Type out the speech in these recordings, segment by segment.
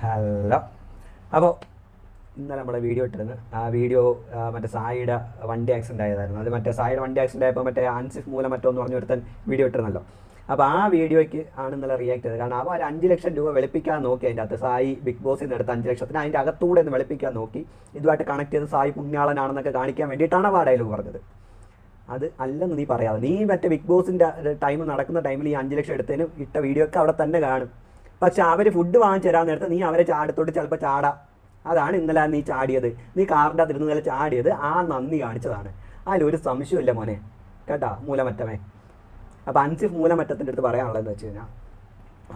Hello. അപ്പോൾ ഇന്നലെ നമ്മുടെ വീഡിയോ ഇട്ടിരുന്നു. ആ വീഡിയോ മറ്റേ സായിയുടെ വണ്ടി ആക്സിഡന്റ് ആയതായിരുന്നു. അത് മറ്റേ സായിയുടെ വണ്ടി ആക്സിഡന്റ് ആയപ്പോൾ മറ്റേ അൻസിഫ് മൂലം മറ്റോ എന്ന് പറഞ്ഞ വീഡിയോ ഇട്ടിരുന്നല്ലോ. അപ്പോൾ ആ വീഡിയോയ്ക്ക് ആണ് ഇന്നലെ റിയാക്ട് ചെയ്തത്. കാരണം അവ ഒരു അഞ്ച് ലക്ഷം രൂപ വെളുപ്പിക്കാൻ നോക്കി അതിന്റെ അകത്ത്. സായി ബിഗ് ബോസിൽ നിന്ന് എടുത്ത അഞ്ച് ലക്ഷത്തിന് അതിന്റെ അകത്തൂടെ ഒന്ന് വെളുപ്പിക്കാൻ നോക്കി. ഇതുമായിട്ട് കണക്ട് ചെയ്ത് സായി പുണ്യാളനാണെന്നൊക്കെ കാണിക്കാൻ വേണ്ടിയിട്ടാണ് ആ ഡയലോഗ് പറഞ്ഞത്. അത് അല്ലെന്ന് നീ പറയാതെ. നീ മറ്റേ ബിഗ് ബോസിന്റെ ടൈം നടക്കുന്ന ടൈമിൽ ഈ അഞ്ച് ലക്ഷം എടുത്തതിന് ഇട്ട വീഡിയോ ഒക്കെ അവിടെ തന്നെ കാണും. പക്ഷെ അവർ ഫുഡ് വാങ്ങിച്ചു തരാൻ നേരത്തെ നീ അവരെ ചാടത്തോട്ട് ചിലപ്പോൾ ചാടാം. അതാണ് ഇന്നലെ നീ ചാടിയത്. നീ കാറിന്റെ അകത്ത് ഇന്നലെ ചാടിയത് ആ നന്ദി കാണിച്ചതാണ്. അതിലൊരു സംശയമില്ല മോനെ. കേട്ടാ മൂലമറ്റമേ അപ്പോൾ അൻസിഫ് മൂലമറ്റത്തിന്റെ അടുത്ത് പറയാനുള്ളതെന്ന് വെച്ച് കഴിഞ്ഞാൽ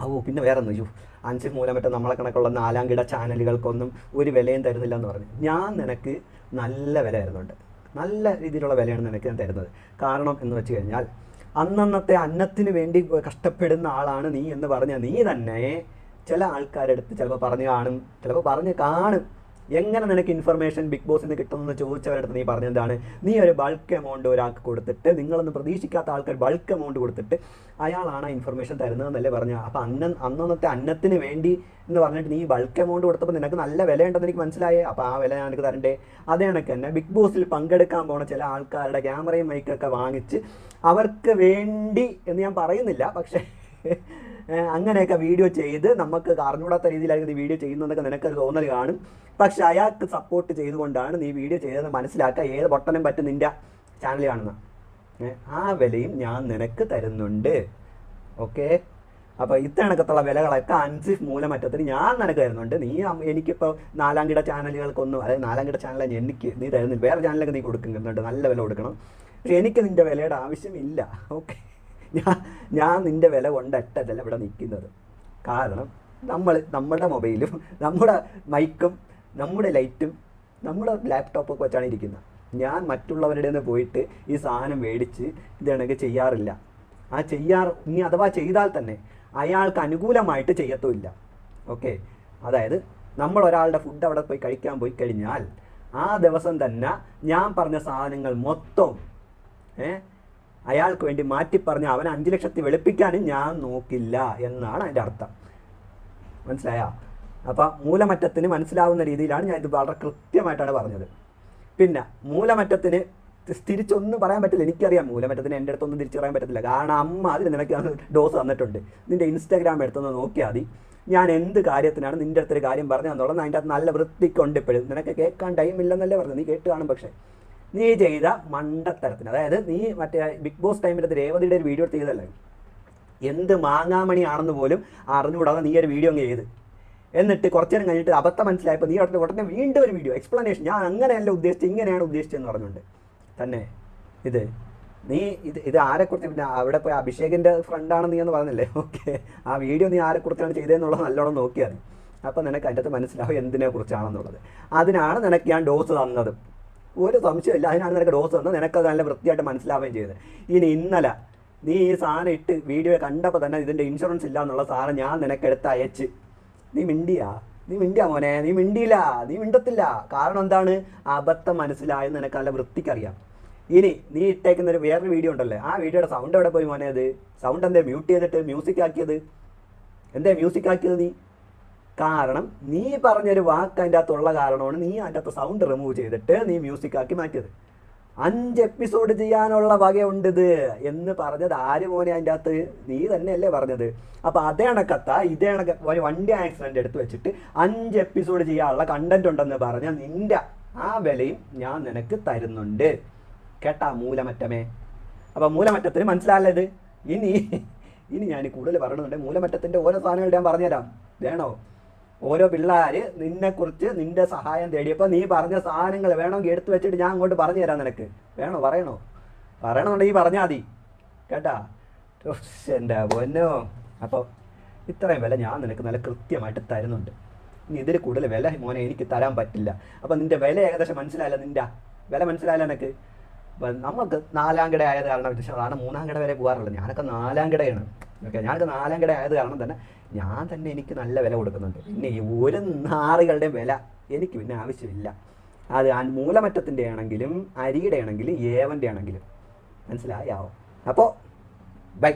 ഓ പിന്നെ വേറെ ഒന്നും യു അൻസിഫ് മൂലമറ്റം നമ്മളെ കണക്കുള്ള നാലാം കിട ചാനലുകൾക്കൊന്നും ഒരു വിലയും തരുന്നില്ല എന്ന് പറഞ്ഞു. ഞാൻ നിനക്ക് നല്ല വില തരുന്നുണ്ട്. നല്ല രീതിയിലുള്ള വിലയാണ് നിനക്ക് ഞാൻ തരുന്നത്. കാരണം എന്ന് വെച്ച് കഴിഞ്ഞാൽ അന്നന്നത്തെ അന്നത്തിന് വേണ്ടി കഷ്ടപ്പെടുന്ന ആളാണ് നീ എന്ന് പറഞ്ഞ നീ തന്നെ. ചില ആൾക്കാരെടുത്ത് ചിലപ്പോൾ പറഞ്ഞു കാണും ചിലപ്പോൾ പറഞ്ഞു കാണും. എങ്ങനെ നിനക്ക് ഇൻഫർമേഷൻ ബിഗ് ബോസിൽ നിന്ന് കിട്ടുമെന്ന് ചോദിച്ചവരുടെ അടുത്ത് നീ പറഞ്ഞെന്താണ് നീ ഒരു ബൾക്ക് എമൗണ്ട് ഒരാൾക്ക് കൊടുത്തിട്ട് നിങ്ങളൊന്നും പ്രതീക്ഷിക്കാത്ത ആൾക്കാർ ബൾക്ക് എമൗണ്ട് കൊടുത്തിട്ട് അയാളാണ് ആ ഇൻഫർമേഷൻ തരുന്നതെന്നല്ലേ പറഞ്ഞു അപ്പം അന്ന അന്നന്നത്തെ അന്നത്തിന് വേണ്ടി എന്ന് പറഞ്ഞിട്ട് നീ ബൾക്ക് എമൗണ്ട് കൊടുത്തപ്പോൾ നിനക്ക് നല്ല വില ഉണ്ടെന്ന് എനിക്ക് മനസ്സിലായേ. അപ്പോൾ ആ വില ഞാൻ നിനക്ക് തരണ്ടേ. അതേ കണക്ക് തന്നെ ബിഗ് ബോസിൽ പങ്കെടുക്കാൻ പോണ ചില ആൾക്കാരുടെ ക്യാമറയും മൈക്കൊക്കെ വാങ്ങിച്ച് അവർക്ക് വേണ്ടി എന്ന് ഞാൻ പറയുന്നില്ല. പക്ഷേ അങ്ങനെയൊക്കെ വീഡിയോ ചെയ്ത് നമുക്ക് അറിഞ്ഞൂടാത്ത രീതിയിലായിരിക്കും നീ വീഡിയോ ചെയ്യുന്നതെന്നൊക്കെ നിനക്കൊരു തോന്നൽ കാണും. പക്ഷെ അയാൾക്ക് സപ്പോർട്ട് ചെയ്തുകൊണ്ടാണ് നീ വീഡിയോ ചെയ്തതെന്ന് മനസ്സിലാക്കുക ഏത് ബട്ടനും പറ്റും നിന്റെ ചാനൽ കാണുന്ന ആ വിലയും ഞാൻ നിനക്ക് തരുന്നുണ്ട്. ഓക്കെ? അപ്പോൾ ഇത്തണക്കത്തുള്ള വിലകളൊക്കെ അഞ്ച് മൂലമറ്റത്തിന് ഞാൻ നിനക്ക് തരുന്നുണ്ട്. നീ എനിക്കിപ്പോൾ നാലാം കിട ചാനലുകൾക്കൊന്നും അതായത് നാലാം കിട ചാനൽ എനിക്ക് നീ തരുന്നില്ല. വേറെ ചാനലൊക്കെ നീ കൊടുക്കുന്നുണ്ട് നല്ല വില കൊടുക്കണം. പക്ഷെ എനിക്ക് നിന്റെ വിലയുടെ ആവശ്യമില്ല. ഓക്കെ? ഞാൻ ഞാൻ നിന്റെ വില കൊണ്ടറ്റല്ല ഇവിടെ നിൽക്കുന്നത്. കാരണം നമ്മൾ നമ്മുടെ മൊബൈലും നമ്മുടെ മൈക്കും നമ്മുടെ ലൈറ്റും നമ്മുടെ ലാപ്ടോപ്പൊക്കെ വെച്ചാണ് ഇരിക്കുന്നത്. ഞാൻ മറ്റുള്ളവരുടെ നിന്ന് പോയിട്ട് ഈ സാധനം മേടിച്ച് ഇതണക്ക് ചെയ്യാറില്ല. ആ ചെയ്യാറ് ഇനി അഥവാ ചെയ്താൽ തന്നെ അയാൾക്ക് അനുകൂലമായിട്ട് ചെയ്യത്തുമില്ല. ഓക്കെ? അതായത് നമ്മൾ ഒരാളുടെ ഫുഡ് അവിടെ പോയി കഴിക്കാൻ പോയി കഴിഞ്ഞാൽ ആ ദിവസം തന്നെ ഞാൻ പറഞ്ഞ സാധനങ്ങൾ മൊത്തം ഏ അയാൾക്ക് വേണ്ടി മാറ്റി പറഞ്ഞ് അവൻ അഞ്ച് ലക്ഷത്തി വെളുപ്പിക്കാനും ഞാൻ നോക്കില്ല എന്നാണ് അതിന്റെ അർത്ഥം. മനസ്സിലായോ? അപ്പം മൂലമറ്റത്തിന് മനസ്സിലാവുന്ന രീതിയിലാണ് ഞാൻ ഇത് വളരെ കൃത്യമായിട്ടാണ് പറഞ്ഞത്. പിന്നെ മൂലമറ്റത്തിന് തിരിച്ചൊന്നും പറയാൻ പറ്റില്ല. എനിക്കറിയാം മൂലമറ്റത്തിന് എന്റെ അടുത്തൊന്നും തിരിച്ചു പറയാൻ പറ്റത്തില്ല. കാരണം അമ്മ അതിന് നിനക്ക് ഡോസ് തന്നിട്ടുണ്ട്. നിന്റെ ഇൻസ്റ്റാഗ്രാം എടുത്തൊന്ന് നോക്കിയാൽ മതി. ഞാൻ എന്ത് കാര്യത്തിനാണ് നിന്റെ അടുത്തൊരു കാര്യം പറഞ്ഞു തന്നുള്ളത് അതിന്റെ അകത്ത് നല്ല വൃത്തിക്കുണ്ട് ഇപ്പോഴും. നിനക്ക് കേൾക്കാൻ ടൈമില്ലെന്നല്ലേ പറഞ്ഞു നീ കേട്ട് കാണും പക്ഷേ. നീ ചെയ്ത മണ്ടത്തരത്തിന്. അതായത് നീ മറ്റേ ബിഗ് ബോസ് ടൈമിലത്തെ രേവതിയുടെ ഒരു വീഡിയോ എടുത്ത് ചെയ്തല്ലേ എന്ത് മാങ്ങാമണി മാങ്ങാമണിയാണെന്ന് പോലും അറിഞ്ഞുകൂടാതെ നീ ഒരു വീഡിയോ അങ്ങ് ചെയ്ത്. എന്നിട്ട് കുറച്ചു നേരം കഴിഞ്ഞിട്ട് അബദ്ധം മനസ്സിലായപ്പോൾ നീ ഉടനെ ഉടനെ വീണ്ടും ഒരു വീഡിയോ എക്സ്പ്ലനേഷൻ ഞാൻ അങ്ങനെയല്ല ഉദ്ദേശിച്ചത് ഇങ്ങനെയാണ് ഉദ്ദേശിച്ചതെന്ന് പറഞ്ഞുകൊണ്ട്. തന്നെ ഇത് നീ ഇത് ഇത് ആരെക്കുറിച്ച് പിന്നെ അവിടെ പോയി അഭിഷേകിന്റെ ഫ്രണ്ടാണ് നീ എന്ന് പറഞ്ഞില്ലേ? ഓക്കെ ആ വീഡിയോ നീ ആരെക്കുറിച്ചാണ് ചെയ്തതെന്നുള്ളത് നല്ലോണം നോക്കിയാൽ അപ്പോൾ നിനക്ക് അതിന്റെ അകത്ത് മനസ്സിലാവും എന്തിനെ കുറിച്ചാണെന്നുള്ളത്. അതിനാണ് നിനക്ക് ഞാൻ ഡോസ് തന്നത്. ഒരു സംശയമില്ല അതിനാണ് നിനക്ക് ഡോസ് തന്നത്. നിനക്കത് നല്ല വൃത്തിയായിട്ട് മനസ്സിലാവുകയും ചെയ്തത്. ഇനി ഇന്നലെ നീ ഈ സാധനം ഇട്ട് വീഡിയോ കണ്ടപ്പോൾ തന്നെ ഇതിന്റെ ഇൻഷുറൻസ് ഇല്ല എന്നുള്ള സാധനം ഞാൻ നിനക്ക് എടുത്ത് അയച്ച്. നീ മിണ്ടിയാ? നീ മിണ്ടിയാ മോനെ? നീ മിണ്ടിയില്ല. നീ മിണ്ടത്തില്ല. കാരണം എന്താണ്? അബദ്ധം മനസ്സിലായെന്ന് നിനക്ക് നല്ല വൃത്തിക്കറിയാം. ഇനി നീ ഇട്ടേക്കുന്ന ഒരു വേറൊരു വീഡിയോ ഉണ്ടല്ലേ? ആ വീഡിയോയുടെ സൗണ്ട് എവിടെ പോയി മോനെ അത്? സൗണ്ട് എന്തേ? മ്യൂട്ട് ചെയ്തിട്ട് മ്യൂസിക് ആക്കിയത്? എന്തേ? മ്യൂസിക് ആക്കിയത് നീ? കാരണം നീ പറഞ്ഞൊരു വാക്ക് അതിന്റെ അകത്തുള്ള കാരണമാണ് നീ അതിന്റെ അകത്ത് സൗണ്ട് റിമൂവ് ചെയ്തിട്ട് നീ മ്യൂസിക് ആക്കി മാറ്റിയത്. അഞ്ച് എപ്പിസോഡ് ചെയ്യാനുള്ള വകയുണ്ട് ഇത് എന്ന് പറഞ്ഞത് ആര് മോനെ അതിന്റെ അകത്ത്? നീ തന്നെയല്ലേ പറഞ്ഞത്. അപ്പൊ അതേ കണക്കത്ത ഇതേ കണക്ക ഒരു വണ്ടി ആക്സിഡന്റ് എടുത്തു വെച്ചിട്ട് അഞ്ച് എപ്പിസോഡ് ചെയ്യാനുള്ള കണ്ടന്റ് ഉണ്ടെന്ന് പറഞ്ഞ നിന്റെ ആ വിലയും ഞാൻ നിനക്ക് തരുന്നുണ്ട്. കേട്ടാ മൂലമറ്റമേ? അപ്പൊ മൂലമറ്റത്തിന് മനസ്സിലായത് ഇനി ഇനി ഞാൻ കൂടുതൽ പറയണമെന്നുണ്ട് മൂലമറ്റത്തിന്റെ ഓരോ സാധനങ്ങൾ ഞാൻ പറഞ്ഞുതരാം. വേണോ? ഓരോ പിള്ളേർ നിന്നെക്കുറിച്ച് നിന്റെ സഹായം തേടിയപ്പോൾ നീ പറഞ്ഞ സാധനങ്ങൾ വേണമെങ്കിൽ എടുത്തു വെച്ചിട്ട് ഞാൻ അങ്ങോട്ട് പറഞ്ഞു തരാം നിനക്ക്. വേണോ? പറയണോ? പറയണമെന്നുണ്ടെങ്കിൽ പറഞ്ഞാൽ മതി. കേട്ടാ? എന്റെ പൊന്നോ. അപ്പോൾ ഇത്രയും വില ഞാൻ നിനക്ക് നല്ല കൃത്യമായിട്ട് തരുന്നുണ്ട്. ഇനി ഇതിൽ കൂടുതൽ വില മോനെ എനിക്ക് തരാൻ പറ്റില്ല. അപ്പോൾ നിന്റെ വില ഏകദേശം മനസ്സിലായില്ല നിന്റെ വില മനസ്സിലായില്ല നിനക്ക്? അപ്പം നമുക്ക് നാലാം കിട ആയത് കാരണം സാധാരണ മൂന്നാം കിട വരെ പോകാറുള്ളത് ഞാനൊക്കെ നാലാം കിടയാണ്. ഓക്കെ ഞാനൊരു നാലാം കട ആയത് കാരണം തന്നെ ഞാൻ തന്നെ എനിക്ക് നല്ല വില കൊടുക്കുന്നുണ്ട്. പിന്നെ ഈ ഒരു നാറുകളുടെ വില എനിക്ക് പിന്നെ ആവശ്യമില്ല. അത് മൂലമറ്റത്തിന്റെ ആണെങ്കിലും അരിയുടെ ആണെങ്കിലും ഏവന്റെ ആണെങ്കിലും. മനസ്സിലായോ? അപ്പോൾ ബൈ